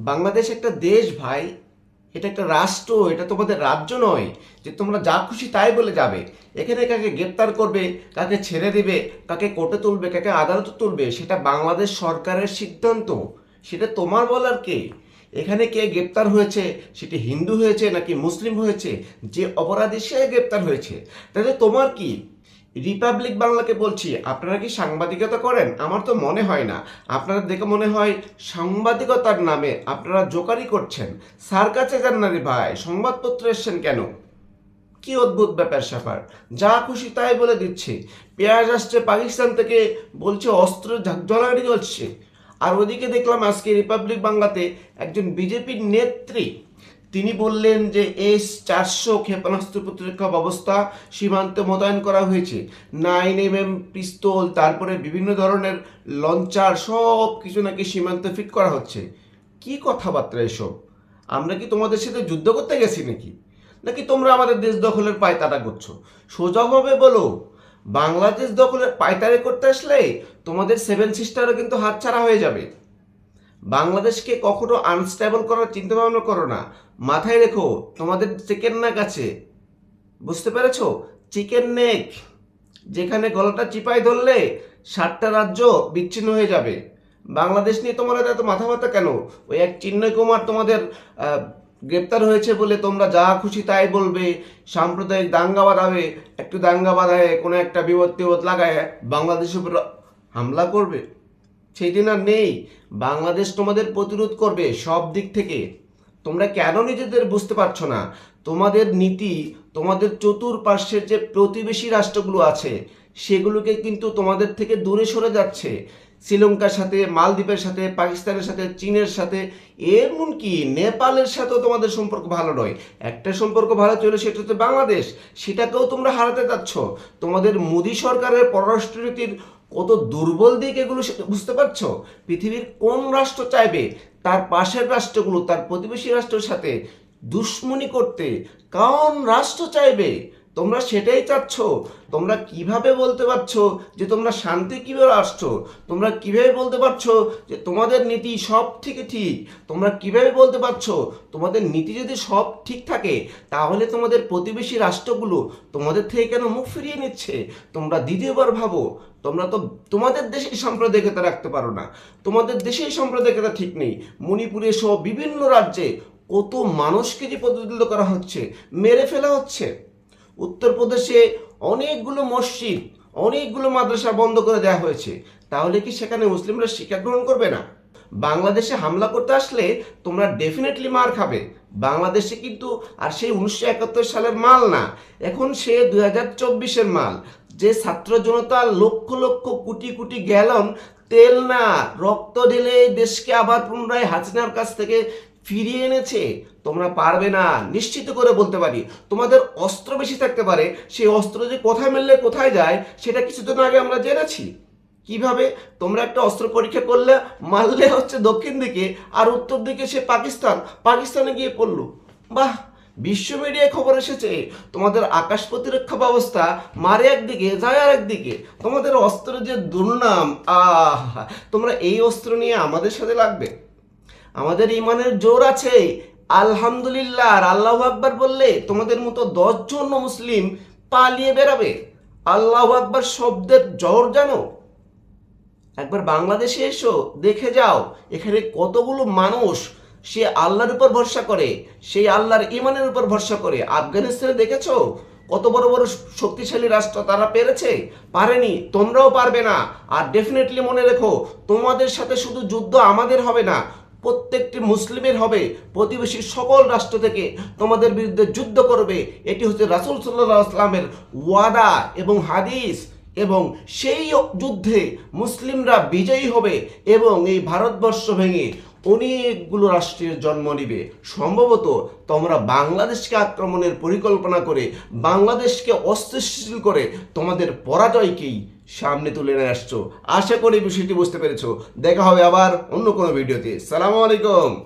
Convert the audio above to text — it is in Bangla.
বাংলাদেশ একটা দেশ ভাই, এটা একটা রাষ্ট্র, এটা তোমাদের রাজ্য নয় যে তোমরা যা খুশি তাই বলে যাবে। এখানে কাকে গ্রেপ্তার করবে, কাকে ছেড়ে দেবে, কাকে কোর্টে তুলবে, কাকে আদালতে তুলবে, সেটা বাংলাদেশ সরকারের সিদ্ধান্ত। সেটা তোমার বলার কে? এখানে কে গ্রেপ্তার হয়েছে? সেটি হিন্দু হয়েছে নাকি মুসলিম হয়েছে? যে অপরাধী সে গ্রেপ্তার হয়েছে। তাহলে তোমার কি? রিপাবলিক বাংলাকে বলছি, আপনারা কি সাংবাদিকতা করেন? আমার তো মনে হয় না। আপনারা দেখে মনে হয় সাংবাদিকতার নামে আপনারা জোকারি করছেন। স্যার কাছে যান না রে ভাই, সংবাদপত্র এসছেন কেন? কি অদ্ভুত ব্যাপার স্যাপার। যা খুশি তাই বলে দিচ্ছে। পেঁয়াজ আসছে পাকিস্তান থেকে, বলছে অস্ত্র ঝাঁকঝলাগাড়ি চলছে। আর ওদিকে দেখলাম আজকে রিপাবলিক বাংলাতে একজন বিজেপির নেত্রী তিনি বললেন যে এস চারশো ক্ষেপণাস্ত্র প্রতিরক্ষা ব্যবস্থা সীমান্তে মোতায়েন করা হয়েছে। নাইন এম এম পিস্তল, তারপরে বিভিন্ন ধরনের লঞ্চার, সব কিছু নাকি সীমান্তে ফিট করা হচ্ছে। কি কথাবার্তা এসব? আমরা কি তোমাদের সাথে যুদ্ধ করতে গেছি নাকি? নাকি তোমরা আমাদের দেশ দখলের পায়তারা করছ? সোজাভাবে বলো, বাংলাদেশ দখলের পায়তারে করতে আসলে তোমাদের সেভেন সিস্টারও কিন্তু হাতছাড়া হয়ে যাবে। বাংলাদেশকে কখনো আনস্টেবল করার চিন্তা ভাবনা করো না। মাথায় রেখো, তোমাদের চিকেন নেক আছে। বুঝতে পেরেছ? চিকেন নেক যেখানে গলাটা চিপাই ধরলে সাতটা রাজ্য বিচ্ছিন্ন হয়ে যাবে। বাংলাদেশ নিয়ে তোমার এত মাথা ব্যথা কেন? ওই এক চিন্ময় কুমার তোমাদের গ্রেপ্তার হয়েছে বলে তোমরা যা খুশি তাই বলবে। সাম্প্রদায়িক দাঙ্গা বাঁধাবে, একটু দাঙ্গা বাঁধায় কোনো একটা বিপদ টিপদ লাগায় বাংলাদেশের উপর হামলা করবে। সেই দিন আর নেই। বাংলাদেশ তোমাদের প্রতিরোধ করবে সব দিক থেকে। তোমরা কেন নিজেদের বুঝতে পারছ না? তোমাদের নীতি, তোমাদের চতুর্পার্শ্বের যে প্রতিবেশী রাষ্ট্রগুলো আছে, সেগুলোকে কিন্তু তোমাদের থেকে দূরে সরে যাচ্ছে। শ্রীলঙ্কার সাথে, মালদ্বীপের সাথে, পাকিস্তানের সাথে, চীনের সাথে, এমনকি নেপালের সাথেও তোমাদের সম্পর্ক ভালো নয়। একটা সম্পর্ক ভালো চলে সেটা হচ্ছে বাংলাদেশ। সেটাকেও তোমরা হারাতে যাচ্ছ। তোমাদের মোদী সরকারের পররাষ্ট্রনীতির কত দুর্বল দিক এগুলো বুঝতে পারছ? পৃথিবীর কোন রাষ্ট্র চাইবে, তার পাশের রাষ্ট্রগুলো, তার প্রতিবেশী রাষ্ট্রের সাথে দুশ্মনী করতে কোন রাষ্ট্র চাইবে? তোমরা সেটাই চাচ্ছ? তোমরা কীভাবে বলতে পারছ যে তোমরা শান্তি কীভাবে আসছো? তোমরা কীভাবে বলতে পারছ যে তোমাদের নীতি সব থেকে ঠিক? তোমরা কীভাবে বলতে পারছ? তোমাদের নীতি যদি সব ঠিক থাকে, তাহলে তোমাদের প্রতিবেশী রাষ্ট্রগুলো তোমাদের থেকে কেন মুখ ফিরিয়ে নিচ্ছে? তোমরা দ্বিতীয়বার ভাবো, তোমরা তো তোমাদের দেশেই সাম্প্রদায়িকতা রাখতে পারো না। তোমাদের দেশেই সাম্প্রদায়িকতা ঠিক নেই। মণিপুরে সহ বিভিন্ন রাজ্যে কত মানুষকে যে প্রতিদ্বন্দ্বিত করা হচ্ছে, মেরে ফেলা হচ্ছে। উত্তরপ্রদেশে অনেকগুলো মসজিদ, অনেকগুলো মাদ্রাসা বন্ধ করে দেওয়া হয়েছে। তাহলে কি সেখানে মুসলিমরা শিক্ষা গ্রহণ করবে না? বাংলাদেশে হামলা করতে আসলে তোমরা ডেফিনেটলি মার খাবে। বাংলাদেশে কিন্তু আর সেই উনিশশো একাত্তর সালের মাল না। এখন সে দুই হাজার চব্বিশের মাল। যে ছাত্র জনতা লক্ষ লক্ষ কোটি কোটি গ্যালন তেল না, রক্ত ঢেলে দেশকে আবার পুনরায় হাসিনার কাছ থেকে ফিরিয়ে এনেছে, তোমরা পারবে না। নিশ্চিত করে বলতে পারি, তোমাদের অস্ত্র বেশি থাকতে পারে। সেই অস্ত্র যে কোথায় মেললে কোথায় যায়, সেটা কিছুদিন আগে আমরা জেনেছি। কীভাবে? তোমরা একটা অস্ত্র পরীক্ষা করলে মারলে হচ্ছে দক্ষিণ দিকে আর উত্তর দিকে সে পাকিস্তান। পাকিস্তানে গিয়ে পড়ল। বাহ, বিশ্ব মিডিয়ায় খবর এসেছে, তোমাদের আকাশ প্রতিরক্ষা ব্যবস্থা মারে একদিকে, যায় আর একদিকে তোমাদের অস্ত্র যে দুর্নাম, আহ, তোমরা এই অস্ত্র নিয়ে আমাদের সাথে লাগবে। আমাদের ইমানের জোর আছে। আলহামদুলিল্লাহ, আর আল্লাহ আকবার বললে তোমাদের মতো দশজন মুসলিম পালিয়ে বেরাবে আল্লাহ আকবার শব্দের জোর জানো। একবার বাংলাদেশে এসো, দেখে যাও, এখানে কতগুলো মানুষ, সে আল্লাহর উপর ভরসা করে, সেই আল্লাহর ইমানের উপর ভরসা করে। আফগানিস্তানে দেখেছ? কত বড় বড় শক্তিশালী রাষ্ট্র তারা পেরেছে? পারেনি, তোমরাও পারবে না। আর ডেফিনেটলি মনে রেখো, তোমাদের সাথে শুধু যুদ্ধ আমাদের হবে না প্রত্যেকটি মুসলিমের হবে, প্রতিবেশী সকল রাষ্ট্র থেকে তোমাদের বিরুদ্ধে যুদ্ধ করবে। এটি হচ্ছে রাসুল সাল্লাহ আসলামের ওয়াদা এবং হাদিস এবং সেই যুদ্ধে মুসলিমরা বিজয়ী হবে এবং এই ভারতবর্ষ ভেঙে অনেকগুলো রাষ্ট্রের জন্ম নিবে। সম্ভবত তোমরা বাংলাদেশকে আক্রমণের পরিকল্পনা করে, বাংলাদেশকে অস্থিতিশীল করে তোমাদের পরাজয়কেই সামনে তুলে নিয়ে আসছো। আশা করি বিষয়টি বুঝতে পেরেছ। দেখা হবে আবার অন্য কোনো ভিডিওতে। সালামু আলাইকুম।